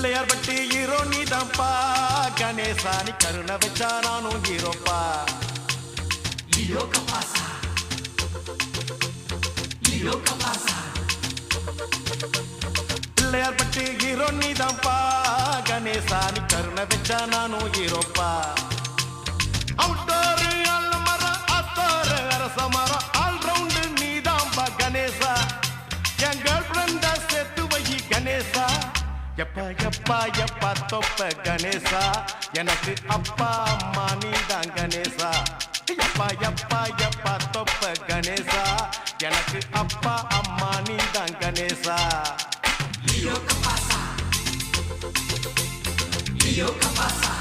Pillaiyar Patti hero நீதான்ப்பா Ganesha நீ கருணை வச்சா நானும் ஹீரோப்பா pasa? Lio que pasa? Pillaiyar Patti hero நீதான்ப்பா Ganesha நீ கருணை வச்சா நானும் ஹீரோப்பா எப்பா எப்பா எப்பா தொப்ப கணேசா எனக்கு அப்பா அம்மா நீதான் கணேசா எப்பா எப்பா எப்பா தொப்ப கணேசா எனக்கு அப்பா அம்மா நீதான் Ganesha Lio que pasa? Lio que pasa?